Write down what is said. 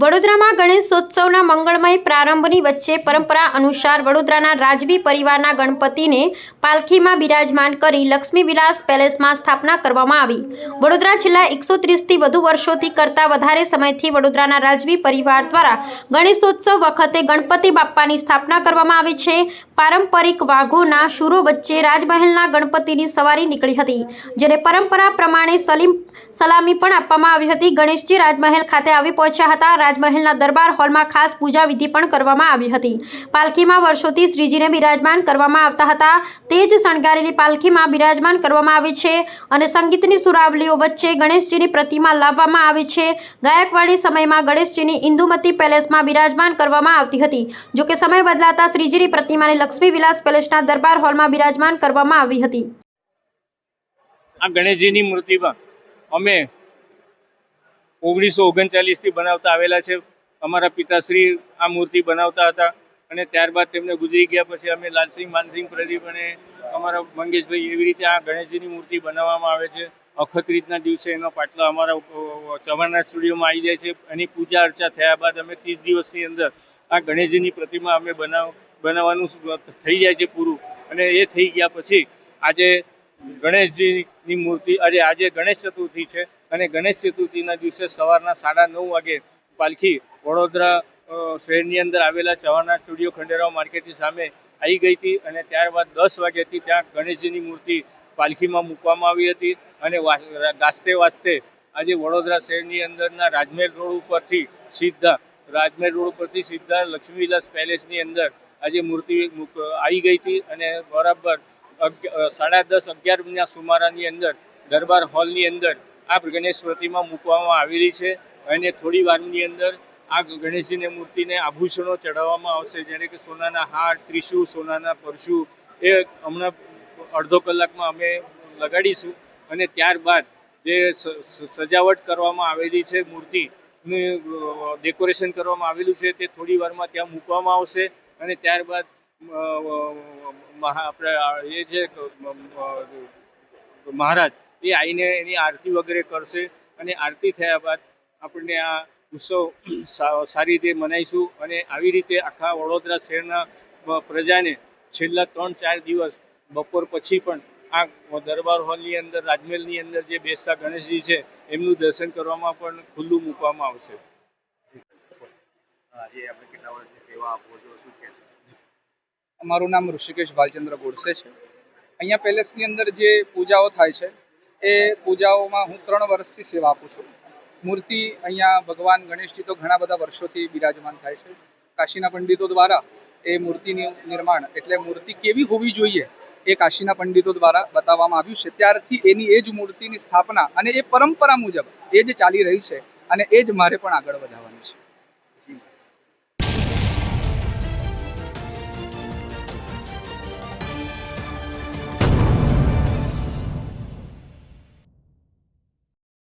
વડોદરામાં ગણેશોત્સવના મંગળમય પ્રારંભની વચ્ચે પરંપરા અનુસાર વડોદરાના રાજવી પરિવારના ગણપતિને પાલખીમાં બિરાજમાન કરી લક્ષ્મી વિલાસ પેલેસમાં સ્થાપના કરવામાં આવી. વડોદરા છેલ્લા એકસો ત્રીસથી વધુ વર્ષોથી કરતાં વધારે સમયથી વડોદરાના રાજવી પરિવાર દ્વારા ગણેશોત્સવ વખતે ગણપતિ બાપ્પાની સ્થાપના કરવામાં આવી છે. પારંપરિક વાઘોના શૂરો વચ્ચે રાજમહેલના ગણપતિની સવારી નીકળી હતી, જેને પરંપરા પ્રમાણે સલીમ, સલામી પણ આપવામાં આવી હતી. ગણેશજી રાજમહેલ ખાતે આવી પહોંચ્યા હતા. રાજમહેલના દરબાર હોલમાં ખાસ પૂજા વિધિ પણ કરવામાં આવી હતી. પાલખીમાં વર્ષોથી શ્રીજીને બિરાજમાન કરવામાં આવતા હતા. તે જ શણગારેલી પાલખીમાં બિરાજમાન કરવામાં આવી છે અને સંગીતની સુરાવલીઓ વચ્ચે ગણેશજીની પ્રતિમા લાવવામાં આવી છે. ગાયકવાડી સમયમાં ગણેશજીની ઇન્દુમતી પેલેસમાં બિરાજમાન કરવામાં આવતી હતી. જોકે સમય બદલાતા શ્રીજીની પ્રતિમાને લક્ષ્મી વિલાસ પેલેસના દરબાર હોલમાં બિરાજમાન કરવામાં આવી હતી. આ ગણેશજીની મૂર્તિમાં અમે ઓગણીસો ઓગણચાલીસથી બનાવતા આવેલા છે. અમારા પિતાશ્રી આ મૂર્તિ બનાવતા હતા અને ત્યારબાદ તેમને ગુજરી ગયા પછી અમે લાલસિંહ માનસિંહ પ્રદીપ અને અમારા મંગેશભાઈ એવી રીતે આ ગણેશજીની મૂર્તિ બનાવવામાં આવે છે. અખત રીતના દિવસે એનો પાટલો અમારા અ, સ્ટુડિયોમાં આવી જાય છે. એની પૂજા અર્ચા થયા બાદ અમે ત્રીસ દિવસની અંદર આ ગણેશજીની પ્રતિમા અમે બનાવ બનાવવાનું થઈ જાય છે પૂરું. અને એ થઈ ગયા પછી આજે ગણેશજીની મૂર્તિ અરે આજે ગણેશ ચતુર્થી છે. અને ગણેશ ચતુર્થીના દિવસે સવારના સાડા નવ વાગે પાલખી વડોદરા શહેરની અંદર આવેલા ચવાના સ્ટુડિયો ખંડેરાવ માર્કેટની સામે આવી ગઈ હતી અને ત્યારબાદ દસ વાગ્યાથી ત્યાં ગણેશજીની મૂર્તિ પાલખીમાં મૂકવામાં આવી હતી અને ગાજતે વાજતે આજે વડોદરા શહેરની અંદરના રાજમહેલ રોડ ઉપરથી સીધા, રાજમહેલ રોડ ઉપરથી સીધા લક્ષ્મીવિલાસ પેલેસની અંદર આજે મૂર્તિ આવી ગઈ હતી અને બરાબર સાડા દસ અગિયારના સુમારાની અંદર દરબાર હોલની અંદર આ ગણેશ પ્રતિમા મૂકવામાં આવેલી છે અને થોડી વારની અંદર આ ગણેશજીની મૂર્તિને આભૂષણો ચઢાવવામાં આવશે, જેને કે સોનાના હાર ત્રિશુ સોનાના પરશુ, એ હમણાં અડધો કલાકમાં અમે લગાડીશું. અને ત્યારબાદ જે સજાવટ કરવામાં આવેલી છે, મૂર્તિનું ડેકોરેશન કરવામાં આવેલું છે, તે થોડી વારમાં ત્યાં મૂકવામાં આવશે. અને ત્યારબાદ આપણે એ જે મહારાજ એ આવીને એની આરતી વગેરે કરશે અને આરતી થયા બાદ આપણને આ ઉત્સવ સારી રીતે મનાવીશું અને આવી રીતે આખા વડોદરા શહેરના પ્રજાને છેલ્લા ત્રણ ચાર દિવસ બપોર પછી પણ આ દરબાર હોલની અંદર રાજમહેલની અંદર જે બેસતા ગણેશજી છે એમનું દર્શન કરવામાં પણ ખુલ્લું મૂકવામાં આવશે. આજે આપણે કેટલા વર્ષથી સેવા આપો છો શું મારું નામ ઋષિકેશ ભાલચંદ્ર ગોડસે છે. અહીંયા પેલેસની અંદર જે પૂજાઓ થાય છે એ પૂજાઓમાં હું ત્રણ વર્ષથી સેવા આપું છું. મૂર્તિ અહીંયા ભગવાન ગણેશજી તો ઘણા બધા વર્ષોથી બિરાજમાન થાય છે. કાશીના પંડિતો દ્વારા એ મૂર્તિનું નિર્માણ એટલે મૂર્તિ કેવી હોવી જોઈએ એ કાશીના પંડિતો દ્વારા બતાવવામાં આવ્યું છે. ત્યારથી એની એ જ મૂર્તિની સ્થાપના અને એ પરંપરા મુજબ એ જ ચાલી રહી છે અને એ જ મારે પણ આગળ વધારવાની છે.